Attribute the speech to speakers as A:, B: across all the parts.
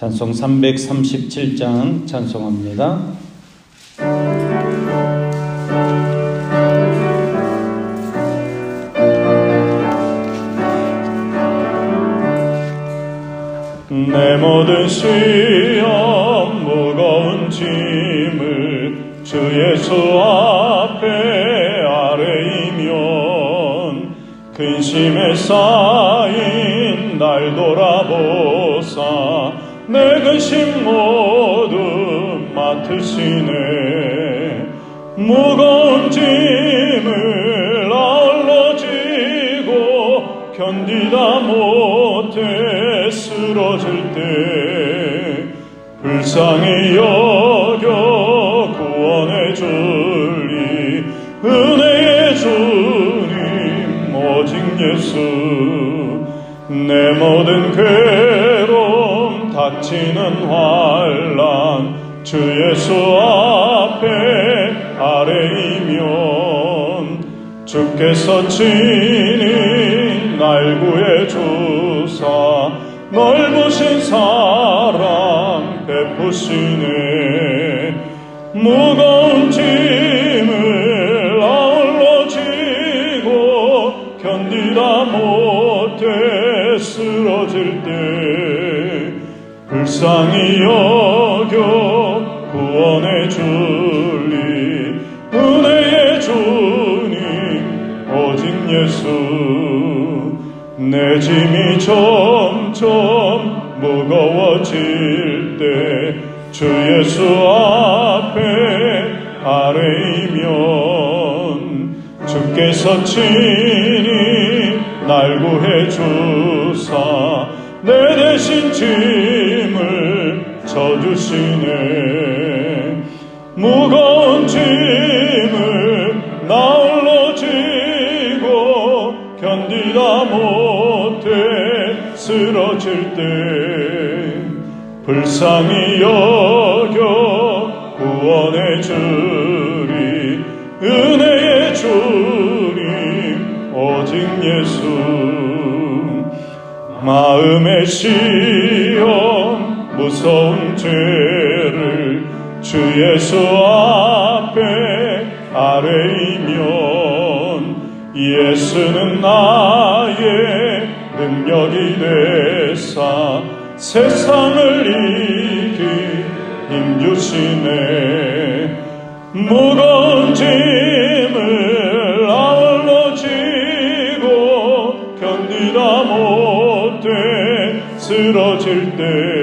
A: 찬송 337장 찬송합니다. 내 모든 시험 무거운 짐을 주 예수 앞에 아뢰이면 근심에 쌓 근심 모두 맡으시네. 무거운 짐을 아울러 지고 견디다 못해 쓰러질 때 불쌍히 여겨 구원해 줄리 은혜의 주님 오직 예수. 내 모든 괴로움 닥치는 환란 주 예수 앞에 아뢰이면 주께서 친히 날 구해 주사 넓으신 사랑 베푸시네. 무거 불쌍히 여겨 구원해 줄리 은혜의 주님 오직 예수. 내 짐이 점점 무거워질 때 주 예수 앞에 아뢰이면 주께서 친히 날 구해 주사 내 대신 짐을 져주시네. 무거운 짐을 나홀로 지고 견디다 못해 쓰러질 때 불쌍히 여겨 구원해 주리 은혜의 주님 오직 예수. 마음의 시험 무서운 죄를 주 예수 앞에 아뢰이면 예수는 나의 능력이 되사 세상을 이기 힘주시네 무거운 짐을 아울러 지고 견디다 못해 쓰러질 때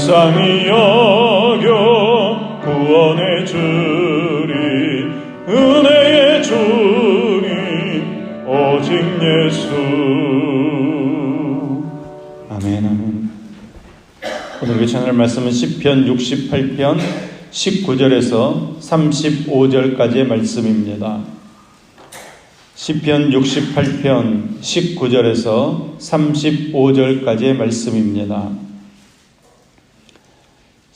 A: 불쌍히 여겨 구원해 주리 은혜의 주님 오직 예수 아멘 아멘 오늘 교찬할 말씀은 시편 68편 19절에서 35절까지의 말씀입니다. 시편 68편 19절에서 35절까지의 말씀입니다.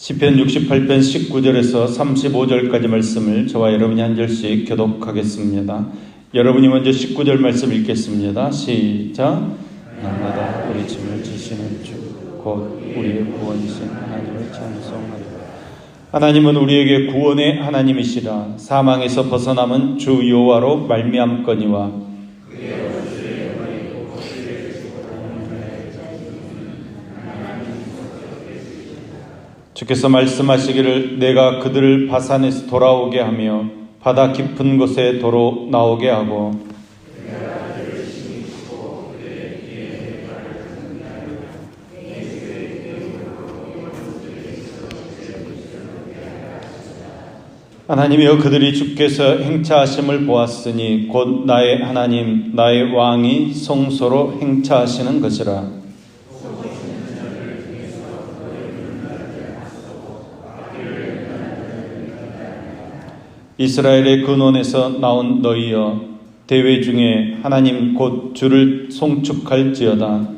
A: 시편 68편 19절에서 35절까지 말씀을 저와 여러분이 한 절씩 교독하겠습니다. 여러분이 먼저 19절 말씀 읽겠습니다. 시작. 날마다 우리 짐을 지시는 주, 곧 우리의 구원이신 하나님을 찬송하리라. 하나님은 우리에게 구원의 하나님이시라. 사망에서 벗어남은 주 여호와로 말미암거니와 주께서 말씀하시기를 내가 그들을 바산에서 돌아오게 하며 바다 깊은 곳에 도로 나오게 하고 하나님이여 그들이 주께서 행차하심을 보았으니 곧 나의 하나님 나의 왕이 성소로 행차하시는 것이라 이스라엘의 근원에서 나온 너희여 대회 중에 하나님 곧 주를 송축할지어다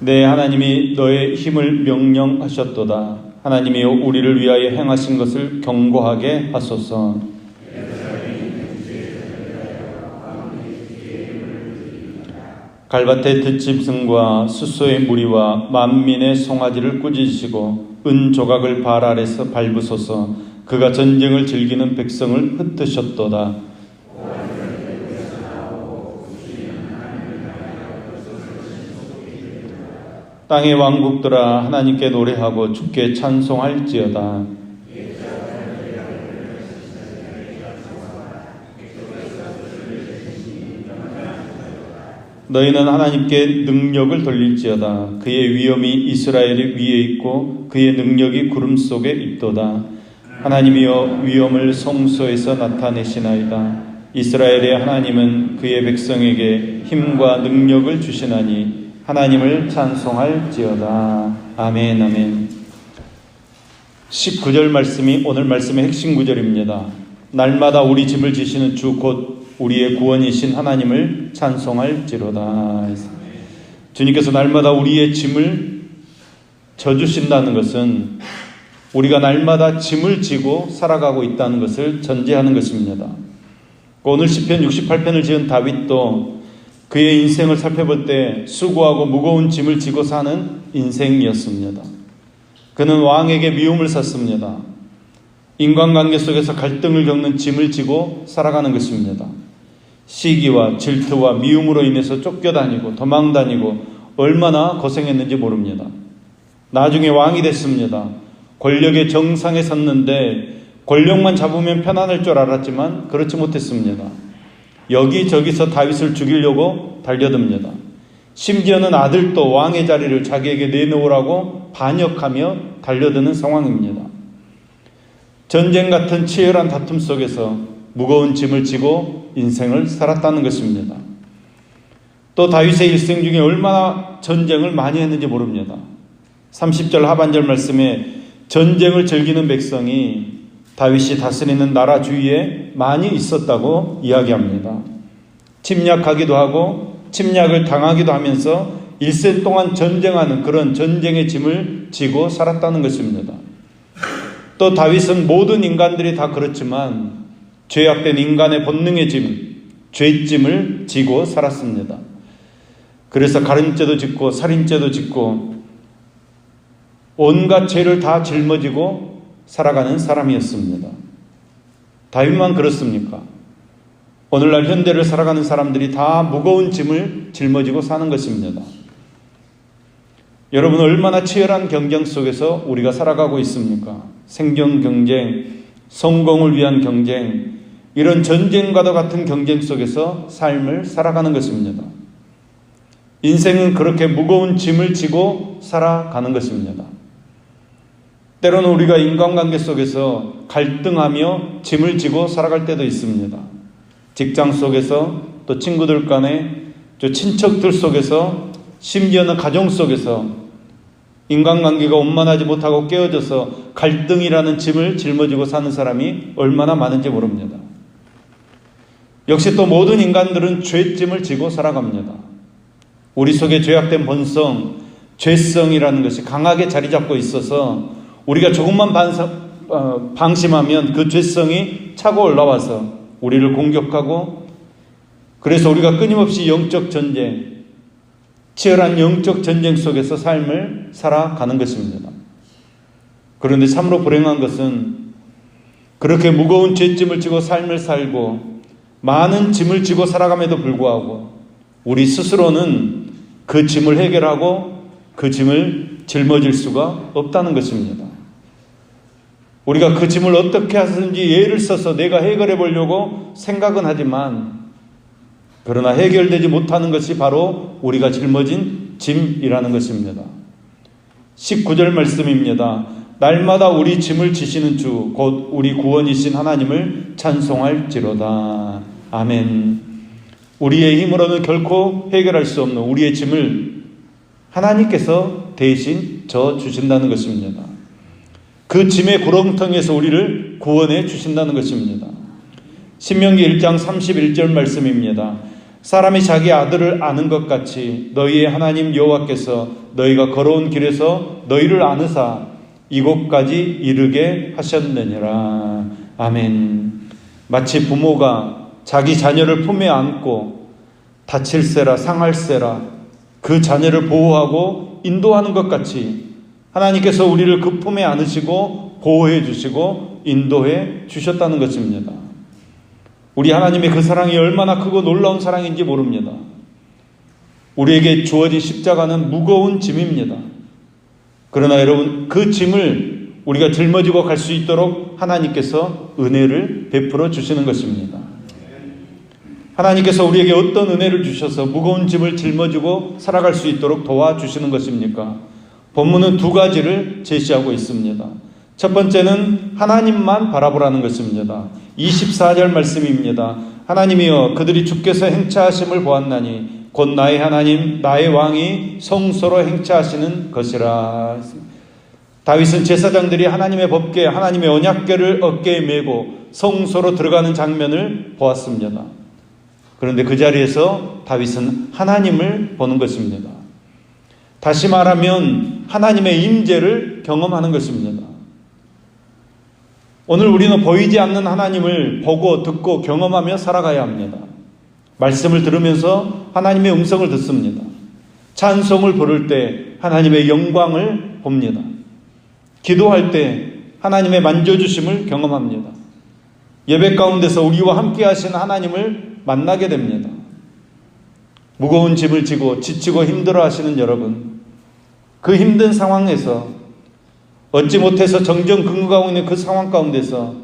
A: 내 하나님이 너의 힘을 명령하셨도다. 하나님이 우리를 위하여 행하신 것을 경고하게 하소서. 갈밭의 듣짐승과 숫소의 무리와 만민의 송아지를 꾸짖으시고 은 조각을 발 아래서 밟으소서 그가 전쟁을 즐기는 백성을 흩으셨도다. 땅의 왕국들아 하나님께 노래하고 주께 찬송할지어다. 너희는 하나님께 능력을 돌릴지어다. 그의 위엄이 이스라엘 위에 있고 그의 능력이 구름 속에 있도다. 하나님이여 위엄을 성소에서 나타내시나이다. 이스라엘의 하나님은 그의 백성에게 힘과 능력을 주시나니 하나님을 찬송할지어다. 아멘, 아멘. 19절 말씀이 오늘 말씀의 핵심 구절입니다. 날마다 우리 짐을 지시는 주 곧 우리의 구원이신 하나님을 찬송할지로다. 주님께서 날마다 우리의 짐을 져주신다는 것은 우리가 날마다 짐을 지고 살아가고 있다는 것을 전제하는 것입니다. 오늘 시편 68편을 지은 다윗도 그의 인생을 살펴볼 때 수고하고 무거운 짐을 지고 사는 인생이었습니다. 그는 왕에게 미움을 샀습니다. 인간관계 속에서 갈등을 겪는 짐을 지고 살아가는 것입니다. 시기와 질투와 미움으로 인해서 쫓겨다니고 도망다니고 얼마나 고생했는지 모릅니다. 나중에 왕이 됐습니다. 권력의 정상에 섰는데 권력만 잡으면 편안할 줄 알았지만 그렇지 못했습니다. 여기저기서 다윗을 죽이려고 달려듭니다. 심지어는 아들도 왕의 자리를 자기에게 내놓으라고 반역하며 달려드는 상황입니다. 전쟁 같은 치열한 다툼 속에서 무거운 짐을 지고 인생을 살았다는 것입니다. 또 다윗의 일생 중에 얼마나 전쟁을 많이 했는지 모릅니다. 30절 하반절 말씀에 전쟁을 즐기는 백성이 다윗이 다스리는 나라 주위에 많이 있었다고 이야기합니다. 침략하기도 하고 침략을 당하기도 하면서 일생 동안 전쟁하는 그런 전쟁의 짐을 지고 살았다는 것입니다. 또 다윗은 모든 인간들이 다 그렇지만 죄악된 인간의 본능의 짐, 죄짐을 지고 살았습니다. 그래서 가름죄도 짓고 살인죄도 짓고 온갖 죄를 다 짊어지고 살아가는 사람이었습니다. 다윗만 그렇습니까? 오늘날 현대를 살아가는 사람들이 다 무거운 짐을 짊어지고 사는 것입니다. 여러분 얼마나 치열한 경쟁 속에서 우리가 살아가고 있습니까? 생존 경쟁, 성공을 위한 경쟁, 이런 전쟁과도 같은 경쟁 속에서 삶을 살아가는 것입니다. 인생은 그렇게 무거운 짐을 지고 살아가는 것입니다. 때로는 우리가 인간관계 속에서 갈등하며 짐을 지고 살아갈 때도 있습니다. 직장 속에서 또 친구들 간에 또 친척들 속에서 심지어는 가정 속에서 인간관계가 원만하지 못하고 깨어져서 갈등이라는 짐을 짊어지고 사는 사람이 얼마나 많은지 모릅니다. 역시 또 모든 인간들은 죄짐을 지고 살아갑니다. 우리 속에 죄악된 본성, 죄성이라는 것이 강하게 자리 잡고 있어서 우리가 조금만 반성, 어, 방심하면 그 죄성이 차고 올라와서 우리를 공격하고 그래서 우리가 끊임없이 영적 전쟁, 치열한 영적 전쟁 속에서 삶을 살아가는 것입니다. 그런데 참으로 불행한 것은 그렇게 무거운 죄짐을 지고 삶을 살고 많은 짐을 지고 살아감에도 불구하고 우리 스스로는 그 짐을 해결하고 그 짐을 짊어질 수가 없다는 것입니다. 우리가 그 짐을 어떻게 하든지 예를 써서 내가 해결해 보려고 생각은 하지만 그러나 해결되지 못하는 것이 바로 우리가 짊어진 짐이라는 것입니다. 19절 말씀입니다. 날마다 우리 짐을 지시는 주, 곧 우리 구원이신 하나님을 찬송할지로다. 아멘. 우리의 힘으로는 결코 해결할 수 없는 우리의 짐을 하나님께서 대신 져 주신다는 것입니다. 그 짐의 구렁텅이에서 우리를 구원해 주신다는 것입니다. 신명기 1장 31절 말씀입니다. 사람이 자기 아들을 아는 것 같이 너희의 하나님 여호와께서 너희가 걸어온 길에서 너희를 아느사 이곳까지 이르게 하셨느니라. 아멘. 마치 부모가 자기 자녀를 품에 안고 다칠세라 상할세라 그 자녀를 보호하고 인도하는 것 같이 하나님께서 우리를 그 품에 안으시고 보호해 주시고 인도해 주셨다는 것입니다. 우리 하나님의 그 사랑이 얼마나 크고 놀라운 사랑인지 모릅니다. 우리에게 주어진 십자가는 무거운 짐입니다. 그러나 여러분 그 짐을 우리가 짊어지고 갈 수 있도록 하나님께서 은혜를 베풀어 주시는 것입니다. 하나님께서 우리에게 어떤 은혜를 주셔서 무거운 짐을 짊어지고 살아갈 수 있도록 도와주시는 것입니까? 본문은 두 가지를 제시하고 있습니다. 첫 번째는 하나님만 바라보라는 것입니다. 24절 말씀입니다. 하나님이여 그들이 주께서 행차하심을 보았나니 곧 나의 하나님 나의 왕이 성소로 행차하시는 것이라. 다윗은 제사장들이 하나님의 법궤 하나님의 언약궤를 어깨에 메고 성소로 들어가는 장면을 보았습니다. 그런데 그 자리에서 다윗은 하나님을 보는 것입니다. 다시 말하면 하나님의 임재를 경험하는 것입니다. 오늘 우리는 보이지 않는 하나님을 보고 듣고 경험하며 살아가야 합니다. 말씀을 들으면서 하나님의 음성을 듣습니다. 찬송을 부를 때 하나님의 영광을 봅니다. 기도할 때 하나님의 만져주심을 경험합니다. 예배 가운데서 우리와 함께 하신 하나님을 만나게 됩니다. 무거운 짐을 지고 지치고 힘들어 하시는 여러분, 그 힘든 상황에서 얻지 못해서 정정긍긍하고 있는 그 상황 가운데서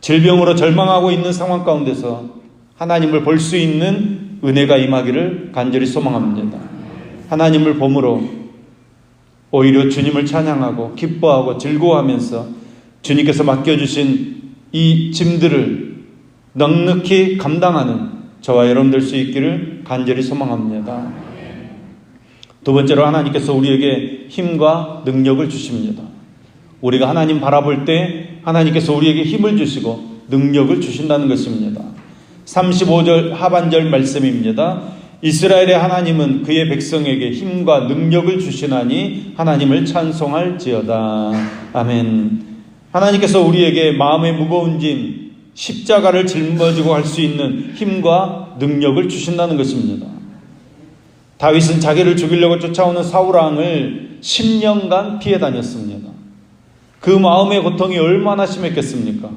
A: 질병으로 절망하고 있는 상황 가운데서 하나님을 볼 수 있는 은혜가 임하기를 간절히 소망합니다. 하나님을 봄으로 오히려 주님을 찬양하고 기뻐하고 즐거워하면서 주님께서 맡겨주신 이 짐들을 넉넉히 감당하는 저와 여러분들 수 있기를 간절히 소망합니다. 두 번째로 하나님께서 우리에게 힘과 능력을 주십니다. 우리가 하나님 바라볼 때 하나님께서 우리에게 힘을 주시고 능력을 주신다는 것입니다. 35절 하반절 말씀입니다. 이스라엘의 하나님은 그의 백성에게 힘과 능력을 주시나니 하나님을 찬송할지어다. 아멘. 하나님께서 우리에게 마음의 무거운 짐, 십자가를 짊어지고 할 수 있는 힘과 능력을 주신다는 것입니다. 다윗은 자기를 죽이려고 쫓아오는 사울왕을 10년간 피해 다녔습니다. 그 마음의 고통이 얼마나 심했겠습니까?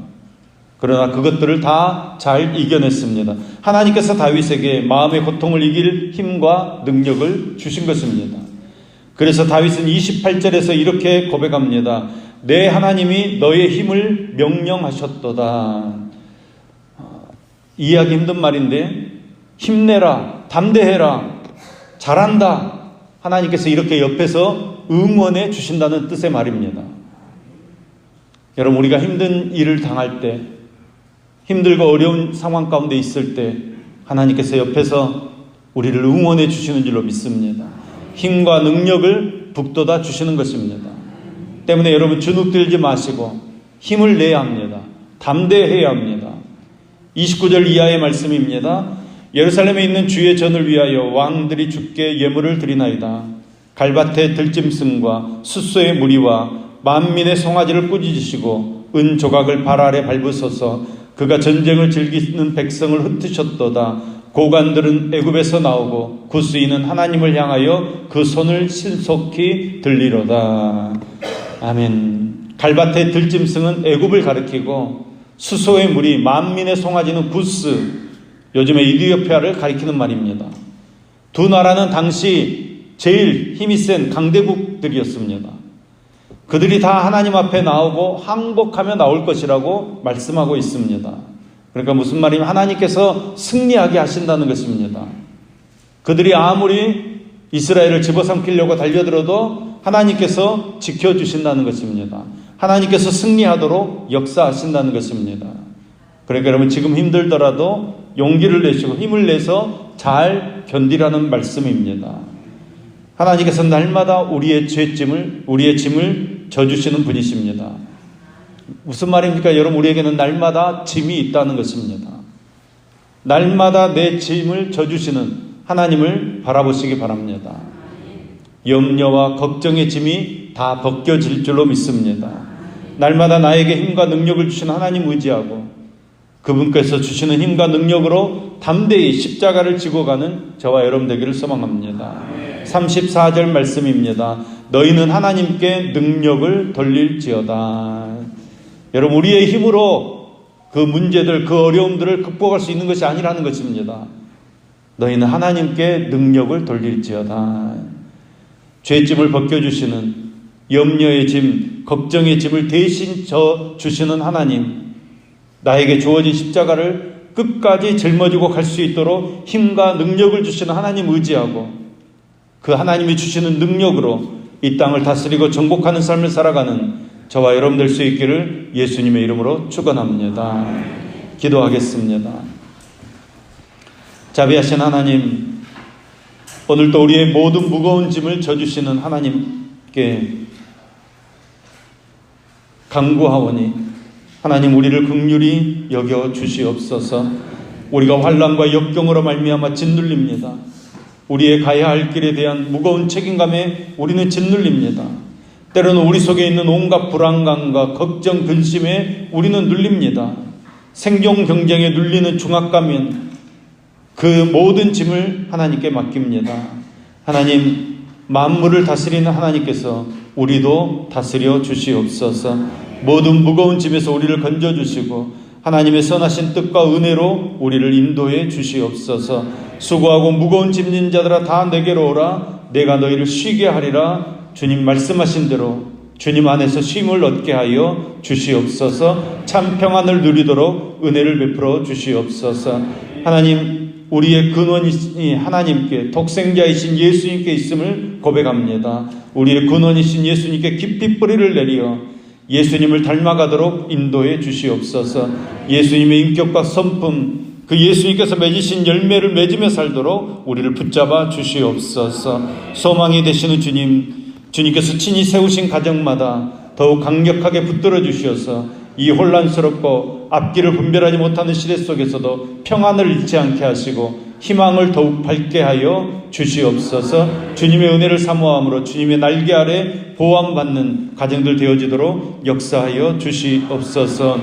A: 그러나 그것들을 다 잘 이겨냈습니다. 하나님께서 다윗에게 마음의 고통을 이길 힘과 능력을 주신 것입니다. 그래서 다윗은 28절에서 이렇게 고백합니다. 내 하나님이 너의 힘을 명령하셨도다. 이해하기 힘든 말인데 힘내라, 담대해라, 잘한다. 하나님께서 이렇게 옆에서 응원해 주신다는 뜻의 말입니다. 여러분 우리가 힘든 일을 당할 때 힘들고 어려운 상황 가운데 있을 때 하나님께서 옆에서 우리를 응원해 주시는 줄로 믿습니다. 힘과 능력을 북돋아 주시는 것입니다. 때문에 여러분 주눅 들지 마시고 힘을 내야 합니다. 담대해야 합니다. 29절 이하의 말씀입니다. 예루살렘에 있는 주의 전을 위하여 왕들이 주께 예물을 드리나이다. 갈밭의 들짐승과 숫소의 무리와 만민의 송아지를 꾸짖으시고 은 조각을 발 아래 밟으소서 그가 전쟁을 즐기는 백성을 흩으셨도다. 고관들은 애굽에서 나오고 구스인은 하나님을 향하여 그 손을 신속히 들리로다. 아멘. 갈밭의 들짐승은 애굽을 가리키고 수소의 물이 만민의 송아지는 구스 요즘에 이디오피아를 가리키는 말입니다. 두 나라는 당시 제일 힘이 센 강대국들이었습니다. 그들이 다 하나님 앞에 나오고 항복하며 나올 것이라고 말씀하고 있습니다. 그러니까 무슨 말이냐면 하나님께서 승리하게 하신다는 것입니다. 그들이 아무리 이스라엘을 집어삼키려고 달려들어도 하나님께서 지켜주신다는 것입니다. 하나님께서 승리하도록 역사하신다는 것입니다. 그러니까 여러분 지금 힘들더라도 용기를 내시고 힘을 내서 잘 견디라는 말씀입니다. 하나님께서 날마다 우리의 죄짐을 우리의 짐을 져주시는 분이십니다. 무슨 말입니까? 여러분 우리에게는 날마다 짐이 있다는 것입니다. 날마다 내 짐을 져주시는 하나님을 바라보시기 바랍니다. 염려와 걱정의 짐이 다 벗겨질 줄로 믿습니다. 날마다 나에게 힘과 능력을 주시는 하나님 의지하고 그분께서 주시는 힘과 능력으로 담대히 십자가를 지고 가는 저와 여러분 되기를 소망합니다. 34절 말씀입니다. 너희는 하나님께 능력을 돌릴지어다. 여러분, 우리의 힘으로 그 문제들, 그 어려움들을 극복할 수 있는 것이 아니라는 것입니다. 너희는 하나님께 능력을 돌릴지어다. 죄짐을 벗겨주시는 염려의 짐, 걱정의 짐을 대신 져 주시는 하나님, 나에게 주어진 십자가를 끝까지 짊어지고 갈 수 있도록 힘과 능력을 주시는 하나님 의지하고 그 하나님이 주시는 능력으로 이 땅을 다스리고 정복하는 삶을 살아가는 저와 여러분 될 수 있기를 예수님의 이름으로 축원합니다. 기도하겠습니다. 자비하신 하나님, 오늘도 우리의 모든 무거운 짐을 져주시는 하나님께 강구하오니 하나님 우리를 극률히 여겨 주시옵소서. 우리가 환란과 역경으로 말미암아 짓눌립니다. 우리의 가야 할 길에 대한 무거운 책임감에 우리는 짓눌립니다. 때로는 우리 속에 있는 온갖 불안감과 걱정, 근심에 우리는 눌립니다. 생존 경쟁에 눌리는 중압감인 그 모든 짐을 하나님께 맡깁니다. 하나님, 만물을 다스리는 하나님께서 우리도 다스려 주시옵소서. 모든 무거운 짐에서 우리를 건져 주시고 하나님의 선하신 뜻과 은혜로 우리를 인도해 주시옵소서. 수고하고 무거운 짐진 자들아 다 내게로 오라. 내가 너희를 쉬게 하리라. 주님 말씀하신 대로 주님 안에서 쉼을 얻게 하여 주시옵소서. 참 평안을 누리도록 은혜를 베풀어 주시옵소서. 하나님 우리의 근원이 하나님께 독생자이신 예수님께 있음을 고백합니다. 우리의 근원이신 예수님께 깊이 뿌리를 내리어 예수님을 닮아가도록 인도해 주시옵소서. 예수님의 인격과 성품, 그 예수님께서 맺으신 열매를 맺으며 살도록 우리를 붙잡아 주시옵소서. 소망이 되시는 주님, 주님께서 친히 세우신 가정마다 더욱 강력하게 붙들어 주시어서 이 혼란스럽고 앞길을 분별하지 못하는 시대 속에서도 평안을 잃지 않게 하시고 희망을 더욱 밝게 하여 주시옵소서 주님의 은혜를 사모함으로 주님의 날개 아래 보호받는 가정들 되어지도록 역사하여 주시옵소서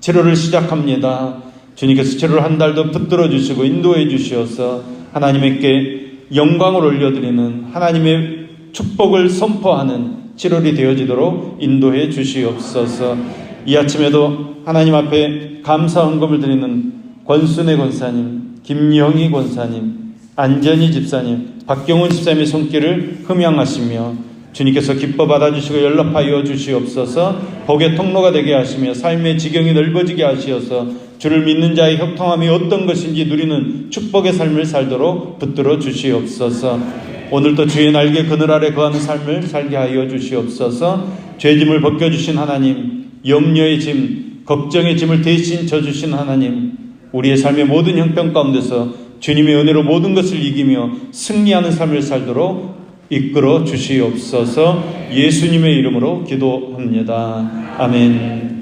A: 치료를 시작합니다. 주님께서 치료를 한 달도 붙들어 주시고 인도해 주시어서 하나님께 영광을 올려드리는 하나님의 축복을 선포하는 7월이 되어지도록 인도해 주시옵소서. 이 아침에도 하나님 앞에 감사 헌금을 드리는 권순애 권사님, 김영희 권사님, 안전희 집사님, 박경훈 집사님의 손길을 흠양하시며 주님께서 기뻐 받아주시고 연락하여 주시옵소서 복의 통로가 되게 하시며 삶의 지경이 넓어지게 하시어서 주를 믿는 자의 협통함이 어떤 것인지 누리는 축복의 삶을 살도록 붙들어 주시옵소서. 오늘도 주의 날개 그늘 아래 거하는 삶을 살게 하여 주시옵소서. 죄짐을 벗겨주신 하나님 염려의 짐 걱정의 짐을 대신 져주신 하나님 우리의 삶의 모든 형편 가운데서 주님의 은혜로 모든 것을 이기며 승리하는 삶을 살도록 이끌어 주시옵소서 예수님의 이름으로 기도합니다. 아멘.